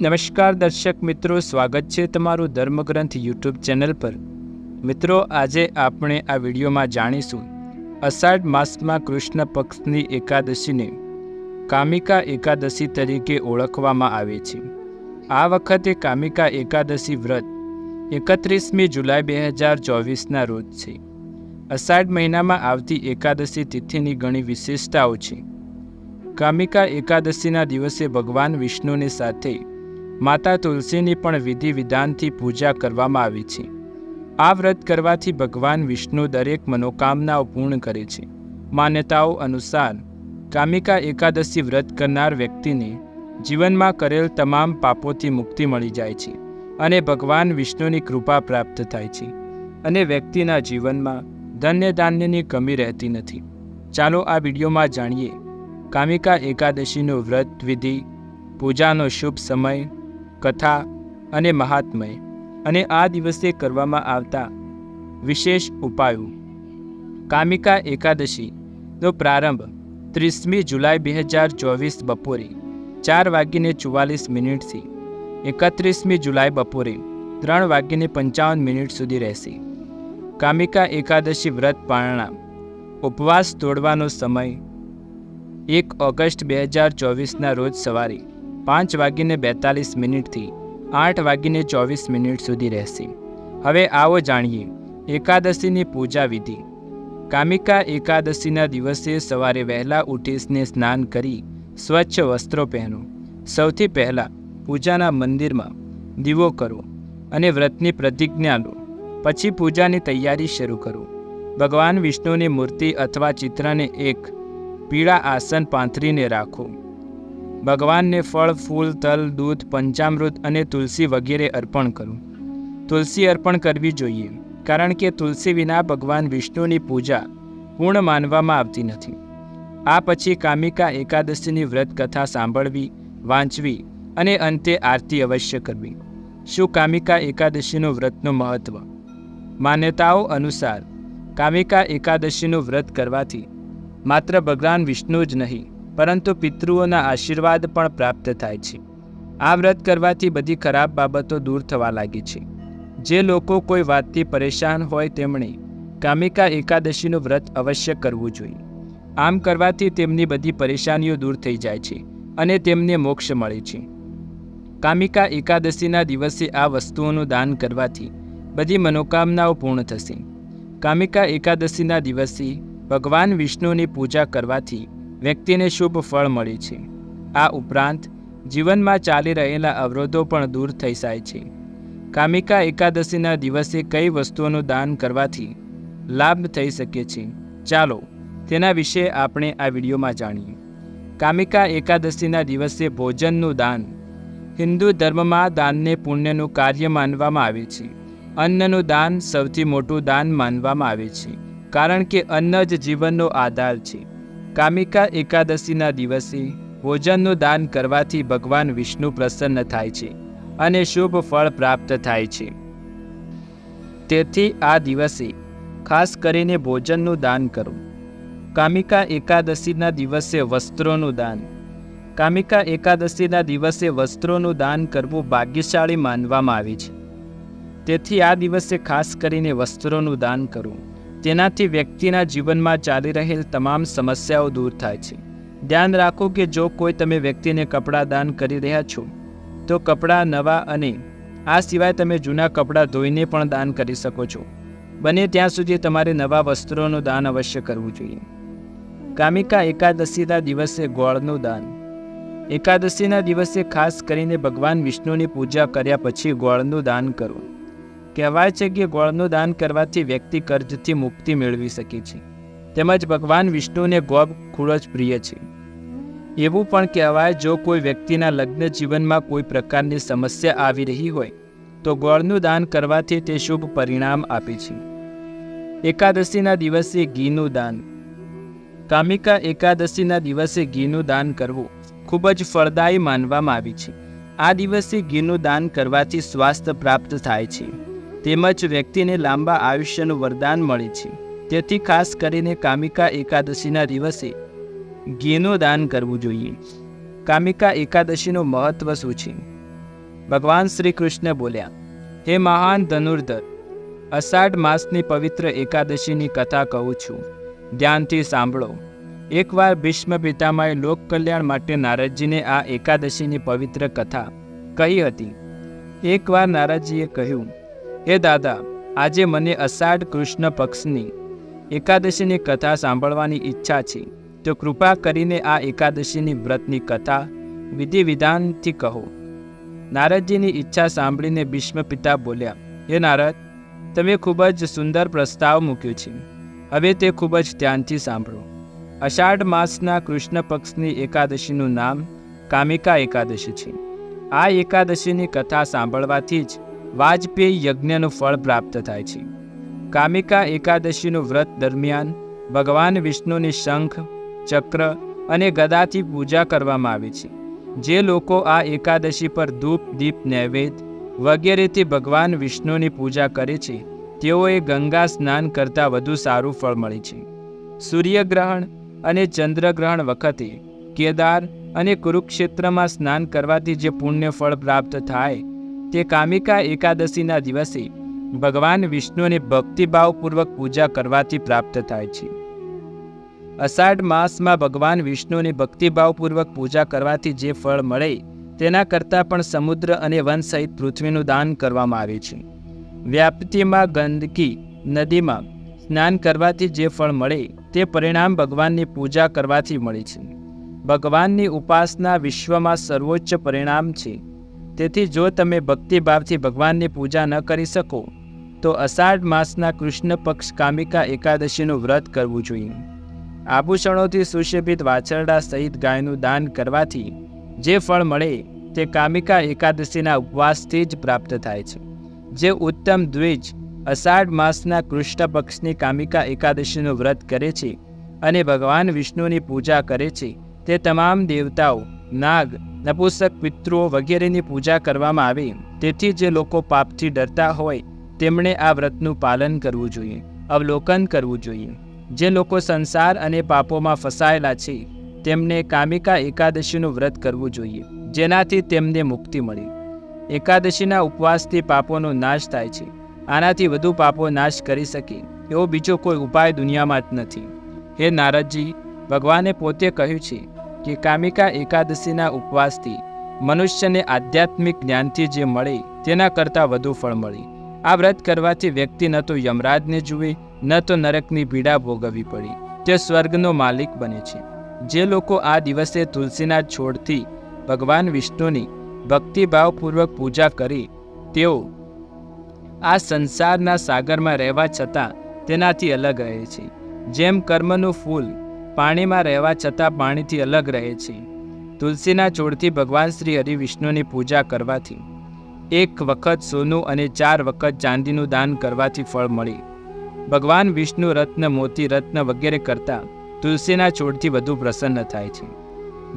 નમસ્કાર દર્શક મિત્રો, સ્વાગત છે તમારું ધર્મગ્રંથ યુટ્યુબ ચેનલ પર. મિત્રો, આજે આપણે આ વિડીયોમાં જાણીશું. અષાઢ માસમાં કૃષ્ણ પક્ષની એકાદશીને કામિકા એકાદશી તરીકે ઓળખવામાં આવે છે. આ વખતે કામિકા એકાદશી વ્રત એકત્રીસમી જુલાઈ બે હજાર ચોવીસના રોજ છે. અષાઢ મહિનામાં આવતી એકાદશી તિથિની ઘણી વિશેષતાઓ છે. કામિકા એકાદશીના દિવસે ભગવાન વિષ્ણુની સાથે માતા તુલસીની પણ વિધિ વિધાનથી પૂજા કરવામાં આવી છે. આ વ્રત કરવાથી ભગવાન વિષ્ણુ દરેક મનોકામનાઓ પૂર્ણ કરે છે. માન્યતાઓ અનુસાર, કામિકા એકાદશી વ્રત કરનાર વ્યક્તિને જીવનમાં કરેલ તમામ પાપોથી મુક્તિ મળી જાય છે અને ભગવાન વિષ્ણુની કૃપા પ્રાપ્ત થાય છે અને વ્યક્તિના જીવનમાં ધન્ય ધાન્યની કમી રહેતી નથી. ચાલો આ વિડીયોમાં જાણીએ, કામિકા એકાદશીનું વ્રત વિધિ, પૂજાનો શુભ સમય કથા અને મહાત્મય અને આ દિવસે કરવામાં આવતા વિશેષ ઉપાયો. કામિકા એકાદશીનો પ્રારંભ ત્રીસમી જુલાઈ બે હજાર ચોવીસ બપોરે ચાર વાગીને ચુવાલીસ મિનિટથી એકત્રીસમી જુલાઈ બપોરે ત્રણ વાગીને પંચાવન મિનિટ સુધી રહેશે. કામિકા એકાદશી વ્રત પારણા ઉપવાસ તોડવાનો સમય એક ઓગસ્ટ બે હજાર ચોવીસના રોજ સવારે પાંચ વાગીને બેતાલીસ મિનિટથી આઠ વાગીને ચોવીસ મિનિટ સુધી રહેશે. હવે આવો જાણીએ, એકાદશીની પૂજા વિધિ. કામિકા એકાદશીના દિવસે સવારે વહેલા ઉઠીને સ્નાન કરી સ્વચ્છ વસ્ત્રો પહેરો. સૌથી પહેલાં પૂજાના મંદિરમાં દીવો કરો અને વ્રતની પ્રતિજ્ઞા લો. પછી પૂજાની તૈયારી શરૂ કરો. ભગવાન વિષ્ણુની મૂર્તિ અથવા ચિત્રને એક પીળા આસન પાંથરીને રાખો. ભગવાનને ફળ, ફૂલ, તલ, દૂધ, પંચામૃત અને તુલસી વગેરે અર્પણ કરું. તુલસી અર્પણ કરવી જોઈએ, કારણ કે તુલસી વિના ભગવાન વિષ્ણુની પૂજા પૂર્ણ માનવામાં આવતી નથી. આ પછી કામિકા એકાદશીની વ્રત કથા સાંભળવી, વાંચવી અને અંતે આરતી અવશ્ય કરવી. શું કામિકા એકાદશીનું વ્રતનું મહત્ત્વ માન્યતાઓ અનુસાર, કામિકા એકાદશીનું વ્રત કરવાથી માત્ર ભગવાન વિષ્ણુ જ નહીં પરંતુ પિતૃઓના આશીર્વાદ પણ પ્રાપ્ત થાય છે. આ વ્રત કરવાથી બધી ખરાબ બાબતો દૂર થવા લાગી છે. જે લોકો કોઈ વાતથી પરેશાન હોય તેમણે કામિકા એકાદશીનું વ્રત અવશ્ય કરવું જોઈએ. આમ કરવાથી તેમની બધી પરેશાનીઓ દૂર થઈ જાય છે અને તેમને મોક્ષ મળે છે. કામિકા એકાદશીના દિવસે આ વસ્તુઓનું દાન કરવાથી બધી મનોકામનાઓ પૂર્ણ થશે. કામિકા એકાદશીના દિવસે ભગવાન વિષ્ણુની પૂજા કરવાથી વ્યક્તિને શુભ ફળ મળે છે. આ ઉપરાંત, જીવનમાં ચાલી રહેલા અવરોધો પણ દૂર થઈ જાય છે. કામિકા એકાદશીના દિવસે કઈ વસ્તુઓનું દાન કરવાથી લાભ થઈ શકે છે? ચાલો, તેના વિશે આપણે આ વિડીયોમાં જાણીએ. કામિકા એકાદશીના દિવસે ભોજનનું દાન. હિન્દુ ધર્મમાં દાનને પુણ્યનું કાર્ય માનવામાં આવે છે. અન્નનું દાન સૌથી મોટું દાન માનવામાં આવે છે. કારણ કે અન્ન જ જીવનનો આધાર છે. કામિકા એકાદશીના દિવસે ભોજનનું દાન કરવાથી ભગવાન વિષ્ણુ પ્રસન્ન થાય છે અને શુભ ફળ પ્રાપ્ત થાય છે. તેથી આ દિવસે ખાસ કરીને ભોજનનું દાન કરો. કામિકા એકાદશીના દિવસે વસ્ત્રોનું દાન. કામિકા એકાદશીના દિવસે વસ્ત્રોનું દાન કરવું ભાગ્યશાળી માનવામાં આવે છે. તેથી આ દિવસે ખાસ કરીને વસ્ત્રોનું દાન કરવું તેનાથી વ્યક્તિના જીવનમાં ચાલી રહેલ તમામ સમસ્યાઓ દૂર થાય છે. ધ્યાન રાખો કે જો કોઈ તમે વ્યક્તિને કપડાં દાન કરી રહ્યા છો, તો કપડાં નવા અને આ સિવાય તમે જૂના કપડાં ધોઈને પણ દાન કરી શકો છો. બને ત્યાં સુધી તમારે નવા વસ્ત્રોનું દાન અવશ્ય કરવું જોઈએ. કામિકા એકાદશીના દિવસે ગોળનું દાન. એકાદશીના દિવસે ખાસ કરીને ભગવાન વિષ્ણુની પૂજા કર્યા પછી ગોળનું દાન કરવું કહેવાય છે કે ગોળનું દાન કરવાથી વ્યક્તિ કર્જથી મુક્તિ મેળવી શકે છે. તેમજ ભગવાન વિષ્ણુને ગોળ ખૂબ જ પ્રિય છે. એવું પણ કહેવાય, જો કોઈ વ્યક્તિના લગ્ન જીવનમાં કોઈ પ્રકારની સમસ્યા આવી રહી હોય, તો ગોળનું દાન કરવાથી તે શુભ પરિણામ આપે છે. એકાદશીના દિવસે ઘીનું દાન. કામિકા એકાદશીના દિવસે ઘીનું દાન કરવું ખૂબ જ ફળદાયી માનવામાં આવી છે. આ દિવસે ઘીનું દાન કરવાથી સ્વાસ્થ્ય પ્રાપ્ત થાય છે. તેમજ વ્યક્તિને લાંબા આયુષ્યનું વરદાન મળે છે. તેથી ખાસ કરીને કામિકા એકાદશીના દિવસે ઘીનું દાન કરવું જોઈએ. કામિકા એકાદશીનું મહત્ત્વ શું છે? ભગવાન શ્રી કૃષ્ણ બોલ્યા, હે મહાન ધનુર્ધર, અષાઢ માસની પવિત્ર એકાદશીની કથા કહું છું. ધ્યાનથી સાંભળો. એકવાર ભીષ્મ પિતામાએ લોક કલ્યાણ માટે નારદજીને આ એકાદશીની પવિત્ર કથા કહી હતી. એકવાર નારદજીએ કહ્યું હે દાદા, આજે મને અષાઢ કૃષ્ણ પક્ષની એકાદશીની કથા સાંભળવાની ઈચ્છા છે. તો કૃપા કરીને આ એકાદશીની વ્રતની કથા વિધિ વિધાનથી કહો. નારદજીની ઈચ્છા સાંભળીને ભીષ્મ પિતા બોલ્યા, હે નારદ, તમે ખૂબ જ સુંદર પ્રસ્તાવ મૂક્યો છે. હવે તે ખૂબ જ ધ્યાનથી સાંભળો. અષાઢ માસના કૃષ્ણ પક્ષની એકાદશીનું નામ કામિકા એકાદશી છે. આ એકાદશીની કથા સાંભળવાથી જ વાજપેયી યજ્ઞનું ફળ પ્રાપ્ત થાય છે. કામિકા એકાદશીનું વ્રત દરમિયાન ભગવાન વિષ્ણુની શંખ, ચક્ર અને ગદાથી પૂજા કરવામાં આવે છે. જે લોકો આ એકાદશી પર ધૂપ, દીપ, નૈવેદ્ય વગેરેથી ભગવાન વિષ્ણુની પૂજા કરે છે, તેઓએ ગંગા સ્નાન કરતાં વધુ સારું ફળ મળે છે. સૂર્યગ્રહણ અને ચંદ્રગ્રહણ વખતે કેદાર અને કુરુક્ષેત્રમાં સ્નાન કરવાથી જે પુણ્ય ફળ પ્રાપ્ત થાય તે કામિકા એકાદશીના દિવસે ભગવાન વિષ્ણુને ભક્તિભાવપૂર્વક પૂજા કરવાથી પ્રાપ્ત થાય છે. અષાઢ માસમાં ભગવાન વિષ્ણુની ભક્તિભાવપૂર્વક પૂજા કરવાથી જે ફળ મળે તેના કરતાં પણ સમુદ્ર અને વન સહિત પૃથ્વીનું દાન કરવામાં આવે છે. વ્યાપ્તિમાં ગંદકી નદીમાં સ્નાન કરવાથી જે ફળ મળે તે પરિણામ ભગવાનની પૂજા કરવાથી મળે છે. ભગવાનની ઉપાસના વિશ્વમાં સર્વોચ્ચ પરિણામ છે. તેથી જો તમે ભક્તિભાવથી ભગવાનની પૂજા ન કરી શકો, તો અષાઢ માસના કૃષ્ણ પક્ષ કામિકા એકાદશીનું વ્રત કરવું જોઈએ. આભૂષણોથી સુશોભિત વાછરડા સહિત ગાયનું દાન કરવાથી જે ફળ મળે તે કામિકા એકાદશીના ઉપવાસથી જ પ્રાપ્ત થાય છે. જે ઉત્તમ દ્વિજ અષાઢ માસના કૃષ્ણ પક્ષની કામિકા એકાદશીનું વ્રત કરે છે અને ભગવાન વિષ્ણુની પૂજા કરે છે, તે તમામ દેવતાઓ, નાગ નપુસક પિતૃઓ વગેરેની પૂજા કરવામાં આવે. તેથી જે લોકો પાપથી ડરતા હોય, તેમણે આ વ્રતનું પાલન કરવું જોઈએ, અવલોકન કરવું જોઈએ. જે લોકો સંસાર અને પાપોમાં ફસાયેલા છે, તેમને કામિકા એકાદશીનું વ્રત કરવું જોઈએ, જેનાથી તેમને મુક્તિ મળે. એકાદશીના ઉપવાસથી પાપોનો નાશ થાય છે, આનાથી વધુ પાપો નાશ કરી શકે, એવો બીજો કોઈ ઉપાય દુનિયામાં જ નથી. હે નારદજી, ભગવાને પોતે કહ્યું છે કે કામિકા એકાદશીના ઉપવાસથી મનુષ્યને આધ્યાત્મિક જ્ઞાનથી જે મળે, તેના કરતાં વધુ ફળ મળે. આ વ્રત કરવાથી વ્યક્તિ ન તો યમરાજને જુએ, ન તો નરકની પીડા ભોગવવી પડી. તે સ્વર્ગનો માલિક બને છે. જે લોકો આ દિવસે તુલસીના છોડથી ભગવાન વિષ્ણુની ભક્તિભાવપૂર્વક પૂજા કરી, તેઓ આ સંસારના સાગરમાં રહેવા છતાં તેનાથી અલગ રહે છે. જેમ કર્મનું ફૂલ પાણીમાં રહેવા છતાં પાણીથી અલગ રહે છે. તુલસીના છોડથી ભગવાન શ્રી હરિ વિષ્ણુની પૂજા કરવાથી. એક વખત સોનું અને ચાર વખત ચાંદીનું દાન કરવાથી ફળ મળે. ભગવાન વિષ્ણુ રત્ન, મોતી રત્ન વગેરે કરતાં તુલસીના છોડથી વધુ પ્રસન્ન થાય છે.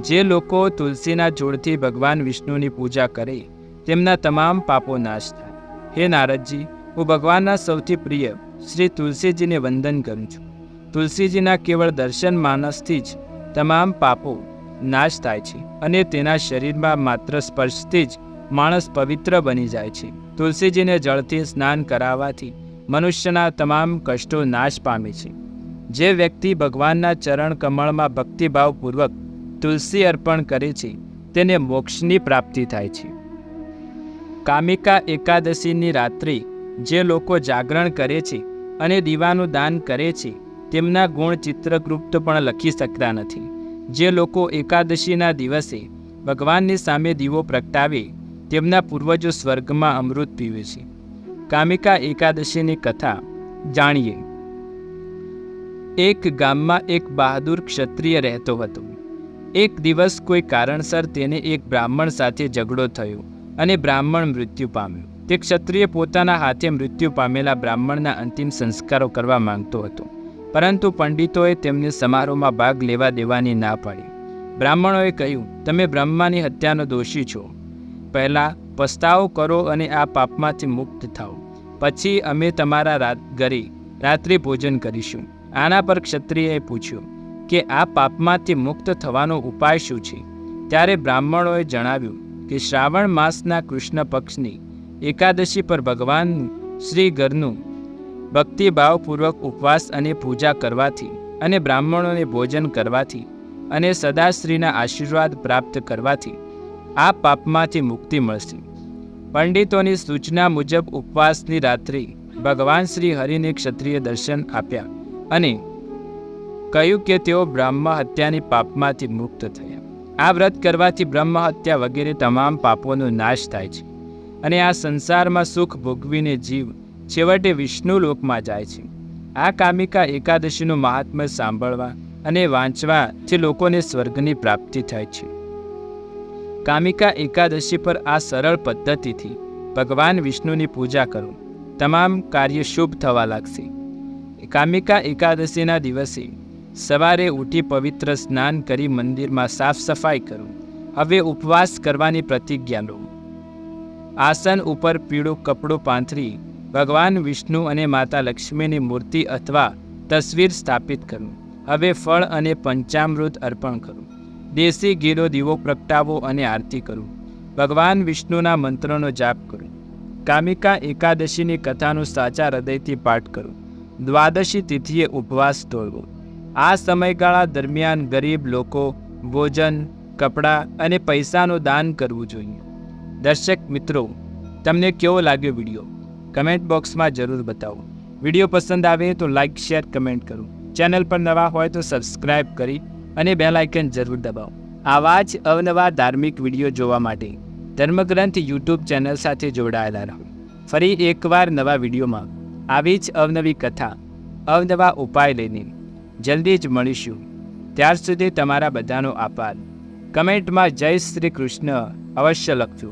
જે લોકો તુલસીના છોડથી ભગવાન વિષ્ણુની પૂજા કરે, તેમના તમામ પાપો નાશ થાય. હે નારદજી, હું ભગવાનના સૌથી પ્રિય શ્રી તુલસીજીને વંદન કરું છું. તુલસીજીના કેવળ દર્શન માનસથી જ તમામ પાપો નાશ થાય છે અને તેના શરીરમાં માત્ર સ્પર્શથી જ માણસ પવિત્ર બની જાય છે. તુલસીજીને જળથી સ્નાન કરાવવાથી મનુષ્યના તમામ કષ્ટો નાશ પામે છે. જે વ્યક્તિ ભગવાનના ચરણ કમળમાં ભક્તિભાવપૂર્વક તુલસી અર્પણ કરે છે, તેને મોક્ષની પ્રાપ્તિ થાય છે. કામિકા એકાદશીની રાત્રિ જે લોકો જાગરણ કરે છે અને દીવાનું દાન કરે છે તેમના ગુણ ચિત્રગુપ્ત પણ લખી શકતા નથી. જે લોકો એકાદશીના દિવસે ભગવાનની સામે દીવો પ્રગટાવે, તેમના પૂર્વજો સ્વર્ગમાં અમૃત પીવે છે. કામિકા એકાદશીની કથા જાણીએ. એક ગામમાં એક બહાદુર ક્ષત્રિય રહેતો હતો. એક દિવસ કોઈ કારણસર તેને એક બ્રાહ્મણ સાથે ઝઘડો થયો અને બ્રાહ્મણ મૃત્યુ પામ્યો. તે ક્ષત્રિય પોતાના હાથે મૃત્યુ પામેલા બ્રાહ્મણના અંતિમ સંસ્કારો કરવા માંગતો હતો. પરંતુ પંડિતોએ તેમને સમારોહમાં ભાગ લેવા દેવાની ના પાડી. બ્રાહ્મણોએ કહ્યું, તમે બ્રહ્માની હત્યાનો દોષી છો. પહેલાં પસ્તાવો કરો અને આ પાપમાંથી મુક્ત થાઓ. પછી અમે તમારા ઘરે રાત્રિ ભોજન કરીશું. આના પર ક્ષત્રિયએ પૂછ્યું કે, આ પાપમાંથી મુક્ત થવાનો ઉપાય શું છે? ત્યારે બ્રાહ્મણોએ જણાવ્યું કે, શ્રાવણ માસના કૃષ્ણ પક્ષની એકાદશી પર ભગવાન શ્રી ઘરનું ભક્તિભાવપૂર્વક ઉપવાસ અને પૂજા કરવાથી અને બ્રાહ્મણોને ભોજન કરવાથી અને સદાશ્રીના આશીર્વાદ પ્રાપ્ત કરવાથી આ પાપમાંથી મુક્તિ મળશે. પંડિતોની સૂચના મુજબ ઉપવાસની રાત્રિ ભગવાન શ્રી હરિને ક્ષત્રિય દર્શન આપ્યા અને કહ્યું કે તેઓ બ્રહ્મ હત્યાની પાપમાંથી મુક્ત થયા. આ વ્રત કરવાથી બ્રહ્મ હત્યા વગેરે તમામ પાપોનો નાશ થાય છે અને આ સંસારમાં સુખ ભોગવીને જીવ છેવટે વિષ્ણુ લોકમાં જાય છે. આ કામિકા એકાદશીનું મહાત્મ્ય સાંભળવા અને વાંચવા જે લોકોને સ્વર્ગની પ્રાપ્તિ થાય છે. કામિકા એકાદશી પર આ સરળ પદ્ધતિથી ભગવાન વિષ્ણુની પૂજા કરો. તમામ કાર્ય શુભ થવા લાગશે. કામિકા એકાદશીના દિવસે સવારે ઉઠી પવિત્ર સ્નાન કરી મંદિરમાં સાફ સફાઈ કરો. હવે ઉપવાસ કરવાની પ્રતિજ્ઞા લો. આસન ઉપર પીળું કપડું પાંથરી ભગવાન વિષ્ણુ અને માતા લક્ષ્મીની મૂર્તિ અથવા તસવીર સ્થાપિત કરવું હવે ફળ અને પંચામૃત અર્પણ કરવું દેશી ઘીનો દીવો પ્રગટાવો અને આરતી કરવું ભગવાન વિષ્ણુના મંત્રોનો જાપ કરો. કામિકા એકાદશીની કથાનો સાચા હૃદયથી પાઠ કરો. દ્વાદશી તિથિએ ઉપવાસ તોડવો આ સમયગાળા દરમિયાન ગરીબ લોકો ભોજન, કપડાં અને પૈસાનું દાન કરવું જોઈએ. દર્શક મિત્રો, તમને કેવો લાગ્યો વીડિયો? કમેન્ટ બોક્સમાં જરૂર બતાવો. વીડિયો પસંદ આવે તો લાઇક શેર, કમેન્ટ કરો. ચેનલ પર નવા હોય તો સબસ્ક્રાઇબ કરી અને બેલ આઇકન જરૂર દબાવો. આવા જ અવનવા ધાર્મિક વીડિયો જોવા માટે ધર્મગ્રંથ યુટ્યુબ ચેનલ સાથે જોડાયેલા રહો. ફરી એકવાર નવા વિડીયોમાં આવી જ અવનવી કથા, અવનવા ઉપાય લઈને જલ્દી જ મળીશું. ત્યાર સુધી તમારા બધાનો આભાર. કમેન્ટમાં જય શ્રી કૃષ્ણ અવશ્ય લખજો.